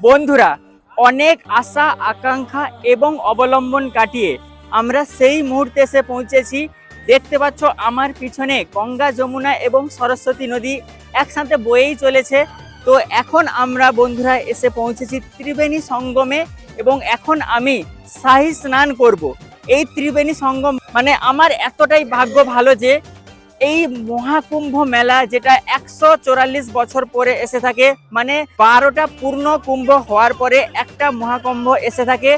বন্ধুরা, অনেক আশা, আকাঙ্ক্ষা এবং অবলম্বন কাটিয়ে আমরা সেই মুহূর্তে এসে পৌঁছেছি। দেখতে পাচ্ছ আমার পিছনে গঙ্গা, যমুনা এবং সরস্বতী নদী একসাথে বয়েই চলেছে। তো এখন আমরা বন্ধুরা এসে পৌঁছেছি ত্রিবেণী সঙ্গমে এবং এখন আমি শাহী স্নান করব। এই ত্রিবেণী সঙ্গম মানে আমার এতটাই ভাগ্য ভালো যে এই মহাকুম্ভ মেলা যেটা একশো বছর পরে এসে থাকে মানে বারোটা পূর্ণ কুম্ভ হওয়ার পরে একটা মহাকুম্ভ এসে থাকে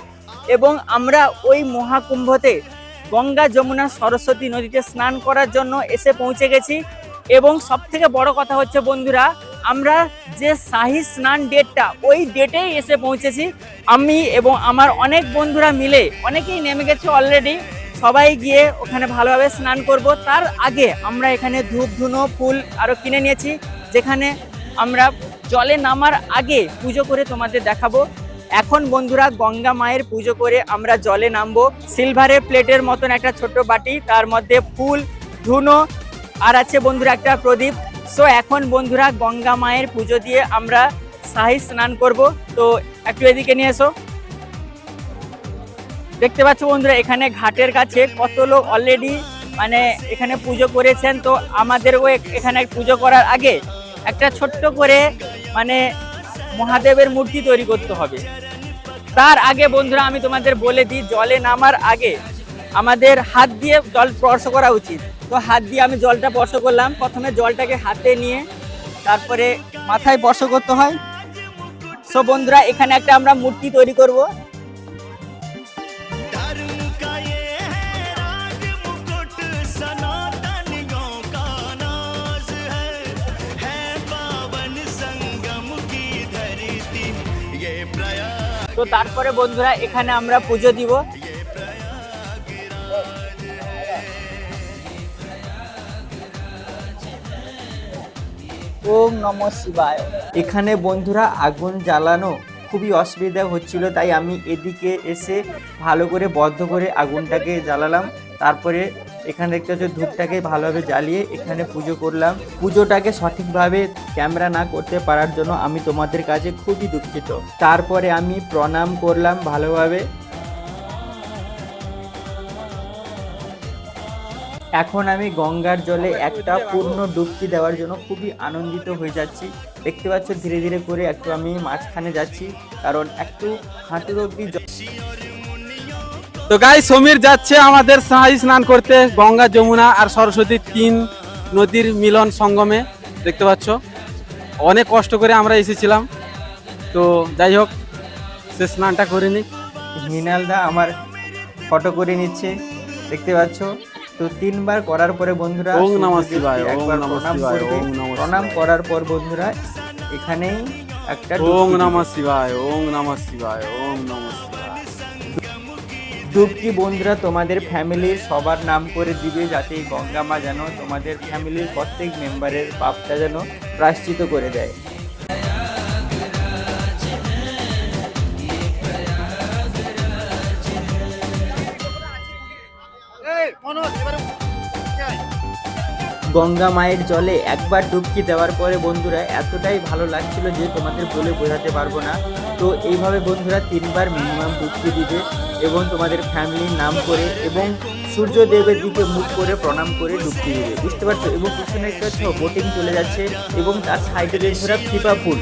এবং আমরা ওই মহাকুম্ভতে গঙ্গা, যমুনা, সরস্বতী নদীতে স্নান করার জন্য এসে পৌঁছে গেছি। এবং সব থেকে বড় কথা হচ্ছে বন্ধুরা, আমরা যে শাহি স্নান ডেটটা ওই ডেটেই এসে পৌঁছেছি। আমি এবং আমার অনেক বন্ধুরা মিলে, অনেকেই নেমে গেছে অলরেডি সবাই গিয়ে ওখানে ভালোভাবে স্নান করব। তার আগে আমরা এখানে ধূপ, ধুনো, ফুল আরও কিনে নিয়েছি, যেখানে আমরা জলে নামার আগে পুজো করে তোমাদের দেখাবো। এখন বন্ধুরা গঙ্গা মায়ের পুজো করে আমরা জলে নামবো। সিলভারের প্লেটের মতন একটা ছোট্ট বাটি, তার মধ্যে ফুল, ধুনো, আর আছে বন্ধুরা একটা প্রদীপ। সো এখন বন্ধুরা গঙ্গা মায়ের পুজো দিয়ে আমরা শাহী স্নান করব। তো, একটু এদিকে নিয়ে এসো। দেখতে পাচ্ছ বন্ধুরা, এখানে ঘাটের কাছে কত লোক অলরেডি মানে এখানে পুজো করেছেন। তো আমাদেরও এখানে পুজো করার আগে একটা ছোট্ট করে মানে মহাদেবের মূর্তি তৈরি করতে হবে। তার আগে বন্ধুরা, আমি তোমাদের বলে দিই, জলে নামার আগে আমাদের হাত দিয়ে জল স্পর্শ করা উচিত। তো হাত দিয়ে আমি জলটা স্পর্শ করলাম। প্রথমে জলটাকে হাতে নিয়ে তারপরে মাথায় স্পর্শ করতে হয়। সো বন্ধুরা, এখানে একটা আমরা মূর্তি তৈরি করব। তো তারপরে বন্ধুরা, এখানে আমরা পুজো দিব। ওম নম শিবায়। এখানে বন্ধুরা আগুন জ্বালানো খুবই অসুবিধা হচ্ছিল, তাই আমি এদিকে এসে ভালো করে বদ্ধ করে আগুনটাকে জ্বালালাম। তারপরে এখানে দেখতে হচ্ছে ধূপটাকে ভালোভাবে জ্বালিয়ে এখানে পুজো করলাম। পুজোটাকে সঠিকভাবে ক্যামেরা না করতে পারার জন্য আমি তোমাদের কাছে খুবই দুঃখিত। তারপরে আমি প্রণাম করলাম ভালোভাবে। এখন আমি গঙ্গার জলে একটা পূর্ণ ডুবকি দেওয়ার জন্য খুবই আনন্দিত হয়ে যাচ্ছি। দেখতে পাচ্ছ ধীরে ধীরে করে একটু আমি মাঝখানে যাচ্ছি, কারণ একটু হাঁটুর অব্দি তো গাই সমীর যাচ্ছে আমাদের সাহায্য স্নান করতে। গঙ্গা যমুনা আর সরস্বতী তিন নদীর মিলন সঙ্গমে দেখতে পাচ্ছ? অনেক কষ্ট করে আমরা এসেছিলাম। তো যাই হোক সে স্নানটা করে নিই মৃণালদা আমার ফটো করে নিচ্ছে দেখতে পাচ্ছ? তো তিনবার করার পরে বন্ধুরা ওম নমঃ শিবায়, ওম নমঃ প্রণাম শিবায়, ওম নমঃ প্রণাম করার পর বন্ধুরা এখানেই একটা ওম। নমঃ শিবায় ওম নমঃ শিবায় ওম নমঃ শিবায়। ডুবকি বন্ধুরা, তোমাদের ফ্যামিলির সবার নাম করে দিবে যাতে গঙ্গা মা যেন তোমাদের ফ্যামিলির প্রত্যেক মেম্বারের পাপটা যেন প্রাশ্চিত করে দেয়। গঙ্গা মায়ের জলে একবার ডুবকি দেওয়ার পরে বন্ধুরা, এতটাই ভালো লাগছিল যে তোমাদের বলে বোঝাতে পারব না। তো এইভাবে বন্ধুরা তিনবার মিনিমাম ডুবকি দিবে এবং তোমাদের ফ্যামিলির নাম করে এবং সূর্যদেবের দিকে মুখ করে প্রণাম করে ডুবকি দিবে। বুঝতে পারছ? এবং পিছনে একটা বোটিং চলে যাচ্ছে এবং তার সাইডে বন্ধুরা ফিপা ফুল।